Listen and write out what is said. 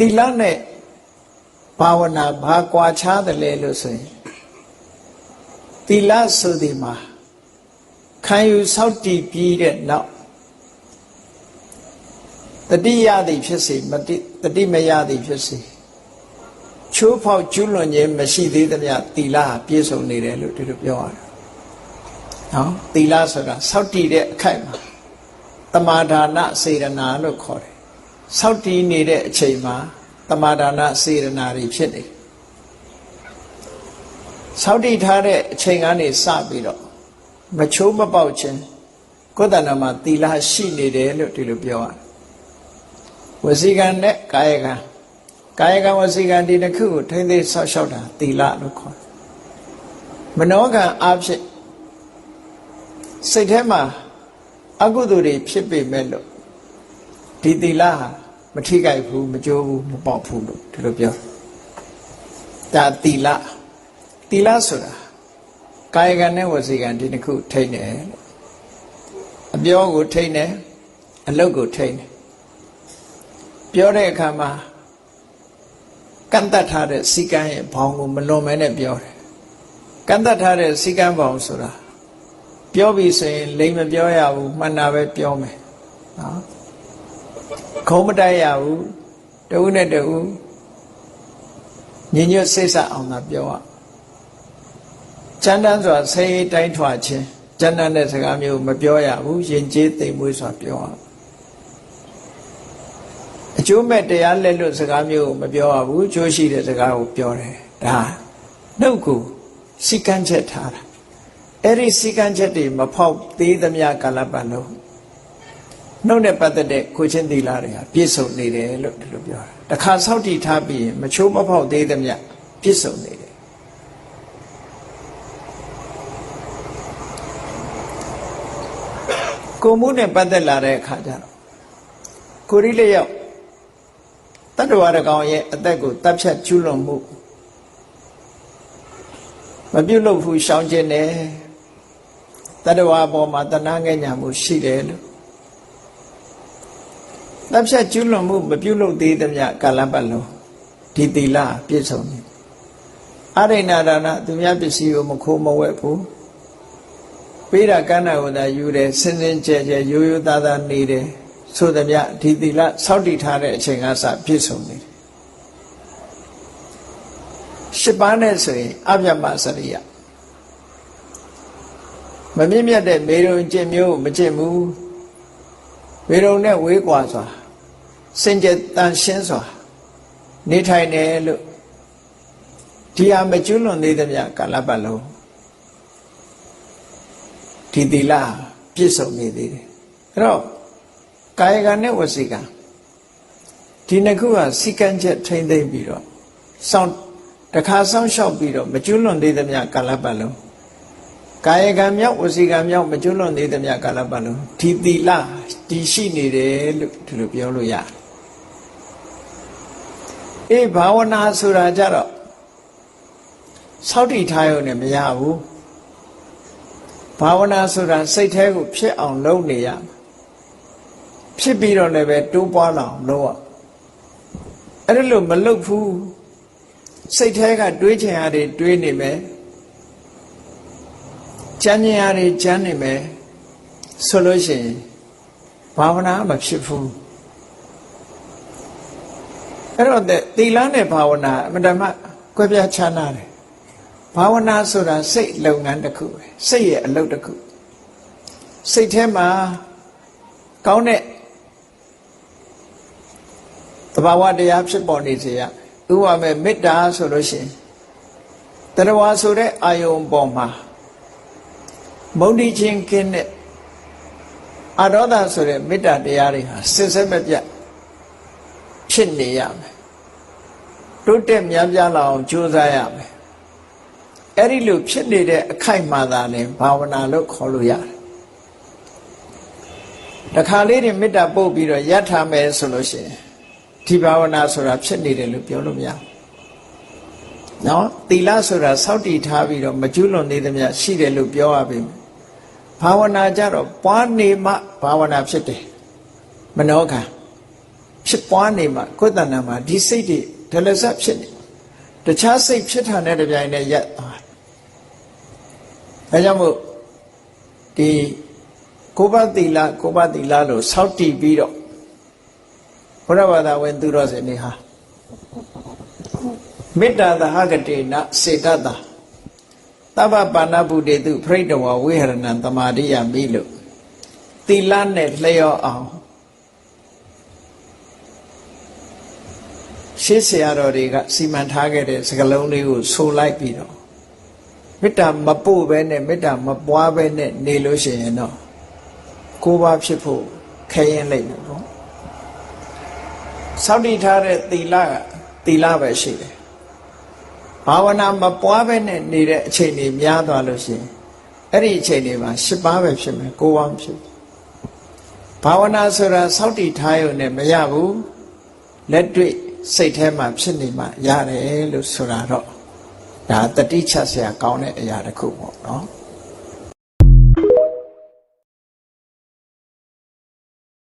သီလနဲ့ဘာဝနာဘာကွာခြားတယ်လဲလို့ဆိုရင်သီလဆိုဒီမှာခံယူစောင့်တည်ပြီးတဲ့နောက်တတိယသည်ဖြစ်စေမတိတတိမယသည်ဖြစ်စေချိုးဖောက်ကျွလွန်ခြင်းမရှိသေးသမျှသီလဟာပြည့်စုံနေတယ်လို့ဒီလိုပြောရတယ်။နော်သီလဆိုတာစောင့်တည်တဲ့အခိုက်မှာတမာဒါနစေရနာလို့ခေါ်တယ်။ စောင့်တည်နေတဲ့အချိန်မှာတမာဒါနစေရနာတွေဖြစ်နေတယ်။စောင့်တည်ထားတဲ့အချိန်ကနေစပြီးတော့မချိုးမပေါက်ခြင်းကိုယ်တဏ္ဍာမှာသီလရှိနေတယ်လို့ဒီလိုပြောရတယ်။ဝစီကံနဲ့ကာယကံကာယကံဝစီကံဒီတစ်ခုကိုထိမ့်သိမ်းဆောက်ရှောက်တာသီလလို့ခေါ်တယ်။မနောကံအဖြစ်စိတ်ထဲမှာအကုသိုလ်တွေဖြစ်ပေမဲ့လို့ ဒီသီလဟာမထိခိုက်ဘူးမကြိုးဘူးမပေါက်ဘူးလို့ဒီလိုပြောဒါသီလသီလဆိုတာကာယကံနဲ့ဝစီကံဒီနှစ်ခုထိနေတယ်အပြောကိုထိနေအလုပ်ကိုထိနေပြောတဲ့အခါမှာကန့်တတ်ထားတဲ့စီကံရဲ့ဘောင်ကိုမလွန်မဲနဲ့ပြောတယ်ကန့်တတ်ထားတဲ့စီကံဘောင်ဆိုတာပြောပြီဆိုရင်လိမ်မပြောရဘူးမှန်တာပဲပြောမယ်နော် ခုံးမတိုက်ရဘူးတဦးနဲ့တဦးညညွတ်စိတ်ဆက်အောင်သာပြောရကျမ်းတမ်းဆိုတာဆေးတိုင်းထွာခြင်းကျမ်းတမ်းတဲ့စကားမျိုးမပြောရဘူးယဉ်ကျေးသိမ်မွေးစွာပြောရအကျိုးမဲ့တရားလက်လွတ်စကားမျိုးကိုမပြောရဘူးအကျိုးရှိတဲ့စကားကိုပြောတယ်ဒါနှုတ်ကိုစိတ်ကမ်းချက်ထားတာအဲ့ဒီစီကံချက်တွေမဖောက်သေးသမျှကာလပတ်လုံး နှုတ်နဲ့ပတ်သက်တဲ့ကိုချင်းသီလတွေဟာပြည့်စုံနေတယ်လို့ဒီလိုပြောတာတခါဆောက်တည်ထားပြီးရင်မချိုးမဖောက်သေးသမျှပြည့်စုံနေတယ်ကိုမှုနဲ့ပတ်သက်လာတဲ့အခါကျတော့ကိုရီလျောက်တတ္တဝါတကောင်ရဲ့အသက်ကိုတပ်ဖြတ်ကျူးလွန်မှုမပြုတ်လို့ဘူးရှောင်ကျင်တယ်တတ္တဝါအပေါ်မှာတဏှာငဲ့ညာမှုရှိတယ်လို့ တပ်ဖြတ်ကျူးလွန်မှုမပြုတ်လို့သေးသမျှကာလပတ်လုံးဒီသီလပြည့်စုံနေအရိဏဒါနသူများပစ္စည်းကိုမခိုးမဝဲဘူးပေးတာကမ်းတာကိုသာယူတယ်စင်စင်ကြဲကြဲရိုးရိုးသားသားနေတယ်ဆိုသမျှဒီသီလစောင့်တည်ထားတဲ့အချိန်ကစပြည့်စုံနေတယ်ရှစ်ပါးနဲ့ဆိုရင်အပြတ်မစရိယမမြင့်မြတ်တဲ့မေရုံကျင့်မျိုးမကျင့်ဘူးမေရုံနဲ့ဝေးကွာစွာ စင်ကြယ်တန်ရှင်းစွာနေထိုင်တယ်လို့ဒီဟာမကျွလွန်သေးသမျှကာလပတ်လုံးဒီသီလပြည့်စုံနေသေးတယ်အဲ့တော့ကာယကံနဲ့ဝစီကံဒီနှစ်ခုကစီကံချက်ထိမ့်သိမ့်ပြီးတော့စောင့်တခါစောင့်ရှောက်ပြီးတော့မကျွလွန်သေးသမျှကာလပတ်လုံးကာယကံမြောက်ဝစီကံမြောက်မကျွလွန်သေးသမျှကာလပတ်လုံးဒီသီလတည်ရှိနေတယ်လို့ဒီလိုပြောလို့ရတယ် အေးဘာဝနာဆိုတာကြတော့စောင့်တည်ထားရုံနဲ့မရဘူးဘာဝနာဆိုတာစိတ်แท้ကိုဖြစ်အောင်လုပ်နေရဖြစ်ပြီးတော့လည်းပဲတိုးပွားလာအောင်လုပ်ရအဲ့ဒါလို့မလုပ်ဘူးစိတ်แท้ကတွေးချင်ရတွေတွေးနေမယ်ကြမ်းကျင်ရတွေကြမ်းနေမယ်ဆိုလို့ရှိရင်ဘာဝနာမဖြစ်ဘူး အဲ့တော့သီလနဲ့ဘာဝနာအမှန်တမ်းကွဲပြားခြားနာတယ်ဘာဝနာဆိုတာစိတ်လုပ်ငန်းတစ်ခုပဲစိတ်ရဲ့အလုပ်တစ်ခုစိတ်ထဲမှာကောင်းတဲ့သဘာဝတရားဖြစ်ပေါ်နေစေရဥပမာမေတ္တာဆိုလို့ရှိရင်တရားဝါဆိုတဲ့အာယုံပေါ်မှာမုန်းတိချင်းကင်းတဲ့အာရောဒဆိုတဲ့မေတ္တာတရားတွေဟာစစ်စစ်မပြတ် ဖြစ်နေရမယ်တိုးတက်များပြားလာအောင်ကြိုးစားရမယ်အဲ့ဒီလိုဖြစ်နေတဲ့အခိုက်မှာသာလဲဘာဝနာလို့ခေါ်လို့ရတယ်တခါလေးတွေမေတ္တာပို့ပြီးတော့ယတ်ထားမယ်ဆိုလို့ရှိရင်ဒီဘာဝနာဆိုတာဖြစ်နေတယ်လို့ပြောလို့မရဘူးနော်သီလဆိုတာစောင့်တည်ထားပြီးတော့မကျွလွန်သေးသမျှရှိတယ်လို့ပြောရပြီဘာဝနာကြတော့ပွားနေမှဘာဝနာဖြစ်တယ်မနောကံ ဖြစ်ပွားနေမှကိုယ်တဏ္ဍာမှာဒီစိတ်တွေဒလဇတ်ဖြစ်နေတခြားစိတ်ဖြစ်တာနဲ့တပြိုင်နက်ရက်သွားတယ်ဒါကြောင့်မို့ဒီကိုဘသီလကိုဘသီလလို့စောက်တည်ပြီးတော့ဘုရားဘာသာဝင်သူတော်စင်တွေဟာမေတ္တာသဟဂတိနစေတတာသဗ္ဗပါဏဗုတေတုပြိတဝဝိဟရဏံတမာရိယမိလို့သီလနဲ့လျော့အောင် ရှေးဆရာတော်တွေကစီမံထားခဲ့တဲ့စကလုံးလေးကိုဆိုလိုက်ပြီးတော့မေတ္တာမပို့ပဲနဲ့မေတ္တာမပွားပဲနဲ့နေလို့ရှိရင်တော့ကိုးပါးဖြစ်ဖို့ခဲရင်လိုက်မယ်ပေါ့စောင့်တည်ထားတဲ့သီလကသီလပဲရှိတယ်ဘာဝနာမပွားပဲနဲ့နေတဲ့အချိန်တွေများသွားလို့ရှိရင်အဲ့ဒီအချိန်တွေမှာ၈ပါးပဲဖြစ်မယ်ကိုးပါးမဖြစ်ဘူးဘာဝနာဆိုတာစောင့်တည်ထားရုံနဲ့မရဘူးလက်တွေ့ စိတ်ထဲမှာဖြစ်နေမှရတယ်လို့ဆိုတာတော့ဒါတတိချက်ဆရာကောင်းတဲ့အရာတစ်ခုပေါ့နော်